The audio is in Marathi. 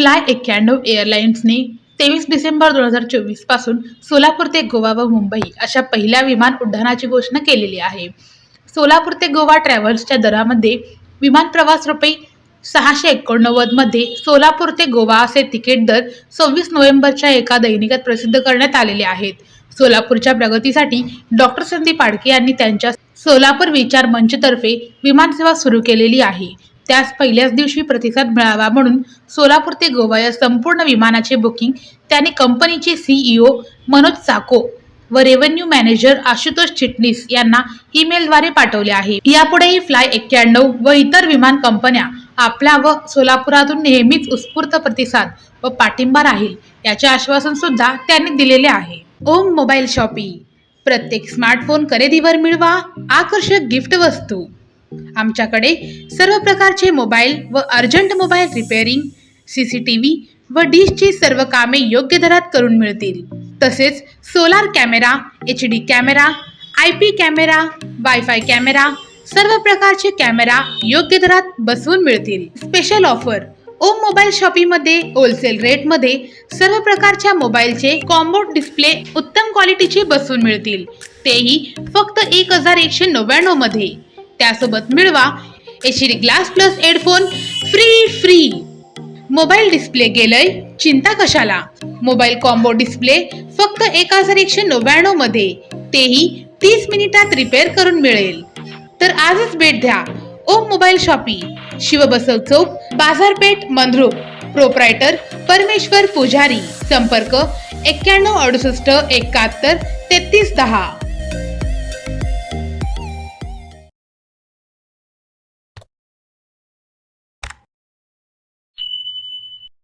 फ्लाय एक्क्याण्णव एअरलाइन्सने तेवीस डिसेंबर दोन हजार चोवीसपासून सोलापूर ते गोवा व मुंबई अशा पहिल्या विमान उड्डाणाची घोषणा केलेली आहे. सोलापूर ते गोवा ट्रॅव्हल्सच्या दरामध्ये विमान प्रवास रुपये सहाशे एकोणनव्वदमध्ये सोलापूर ते गोवा असे तिकीट दर सव्वीस नोव्हेंबरच्या एका दैनिकात प्रसिद्ध करण्यात आलेले आहेत. सोलापूरच्या प्रगतीसाठी डॉक्टर संदीप पाडके यांनी त्यांच्या सोलापूर विचार मंचतर्फे विमानसेवा सुरू केलेली आहे. त्यास पहिल्याच दिवशी प्रतिसाद मिळावा म्हणून सोलापूर ते गोवा या संपूर्ण विमानाचे बुकिंग त्याने कंपनीचे सीईओ मनोज चाको व रेव्हेन्यू मॅनेजर आशुतोष चिटणीस यांना ईमेलद्वारे पाठवले आहे. यापुढेही फ्लाय एक्क्याण्णव व इतर विमान कंपन्या आपल्या व सोलापुरातून नेहमीच उत्स्फूर्त प्रतिसाद व पाठिंबा राहील याचे आश्वासन सुद्धा त्यांनी दिलेले आहे. Om mobile shoppy. प्रत्येक स्मार्टफोन खरेदीवर मिळवा आकर्षक गिफ्ट वस्तू. आमच्याकडे सर्व प्रकारचे मोबाईल व urgent mobile repairing C C T V व डिशची सर्व कामे योग्य दरात करून मिळतील. तसेच solar camera H D camera I P camera wifi camera सर्व प्रकारचे कॅमेरा योग्य दरात बसवून मिळतील. स्पेशल ऑफर ओम मोबाईल शॉपीमध्ये होलसेल रेटमध्ये सर्व प्रकारच्या मोबाईलचे कॉम्बो डिस्प्ले उत्तम क्वालिटीचे बसवून मिळतील. तेही फक्त एक हजार एकशे नव्याण्णवमध्ये त्यासोबत मिळवा. H glass plus headphone free free. Mobile display गेलय? चिंता कशाला? मोबाईल कॉम्बो डिस्प्ले फक्त एक हजार एकशे नव्याण्णवमध्ये. तेही तीस मिनिटात रिपेअर करून मिळेल. तर आजच भेट द्या. ओम मोबाईल शॉपी. शिवबसव चौक बाजारपेठ मंद्रुप. प्रोप्रायटर परमेश्वर पुजारी. संपर्क एक्क्याण्णव अडुसष्ट एकाहत्तर तेहतीस दहा.